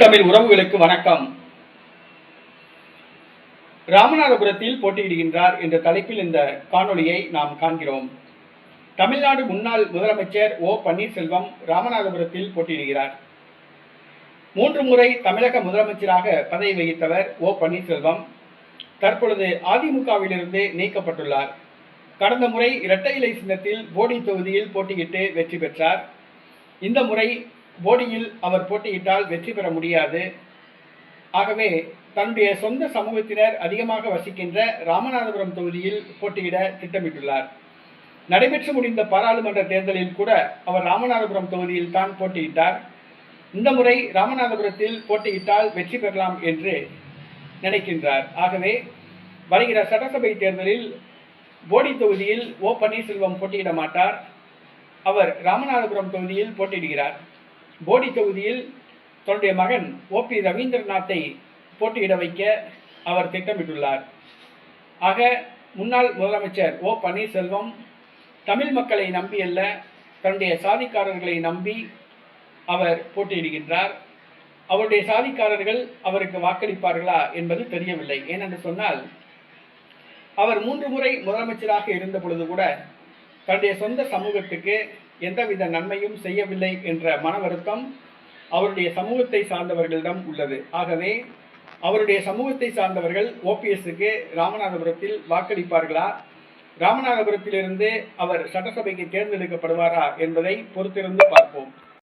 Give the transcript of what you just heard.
தமிழ் உறவுகளுக்கு வணக்கம். ராமநாதபுரத்தில் போட்டியிடுகின்றார் என்ற தலைப்பில் இந்த காணொளியை நாம் காண்கிறோம். தமிழ்நாடு முன்னாள் முதலமைச்சர் ஓ பன்னீர்செல்வம் ராமநாதபுரத்தில் போட்டியிடுகிறார். மூன்று முறை தமிழக முதலமைச்சராக பதவி வகித்தவர் ஓ பன்னீர்செல்வம் தற்பொழுது அதிமுகவிலிருந்து நீக்கப்பட்டுள்ளார். கடந்த முறை இரட்டை இலை சின்னத்தில் போடி தொகுதியில் போட்டியிட்டு வெற்றி பெற்றார். இந்த முறை போடியில் அவர் போட்டியிட்டால் வெற்றி பெற முடியாது. ஆகவே தன்னுடைய சொந்த சமூகத்தினர் அதிகமாக வசிக்கின்ற ராமநாதபுரம் தொகுதியில் போட்டியிட திட்டமிட்டுள்ளார். நடைபெற்று முடிந்த பாராளுமன்ற தேர்தலில் கூட அவர் ராமநாதபுரம் தொகுதியில் தான் போட்டியிட்டார். இந்த முறை ராமநாதபுரத்தில் போட்டியிட்டால் வெற்றி பெறலாம் என்று நினைக்கின்றார். ஆகவே வருகிற சட்டசபை தேர்தலில் போடி தொகுதியில் ஓ பன்னீர்செல்வம் போட்டியிட மாட்டார். அவர் ராமநாதபுரம் தொகுதியில் போட்டியிடுகிறார். போடி தொகுதியில் தன்னுடைய மகன் ஓ பி ரவீந்திரநாத்தை போட்டியிட வைக்க அவர் திட்டமிட்டுள்ளார். ஆக முன்னாள் முதலமைச்சர் ஓ பன்னீர்செல்வம் தமிழ் மக்களை நம்பியல்ல தன்னுடைய சாதிக்காரர்களை நம்பி அவர் போட்டியிடுகின்றார். அவருடைய சாதிக்காரர்கள் அவருக்கு வாக்களிப்பார்களா என்பது தெரியவில்லை. ஏனென்று சொன்னால் அவர் மூன்று முறை முதலமைச்சராக இருந்த பொழுது கூட தன்னுடைய சொந்த சமூகத்துக்கு எந்தவித நன்மையும் செய்யவில்லை என்ற மன வருத்தம் அவருடைய சமூகத்தை சார்ந்தவர்களிடம் உள்ளது. ஆகவே அவருடைய சமூகத்தை சார்ந்தவர்கள் ஓபிஎஸ்க்கு ராமநாதபுரத்தில் வாக்களிப்பார்களா? ராமநாதபுரத்திலிருந்து அவர் சட்டசபைக்கு தேர்ந்தெடுக்கப்படுவாரா என்பதை பொறுத்திருந்து பார்ப்போம்.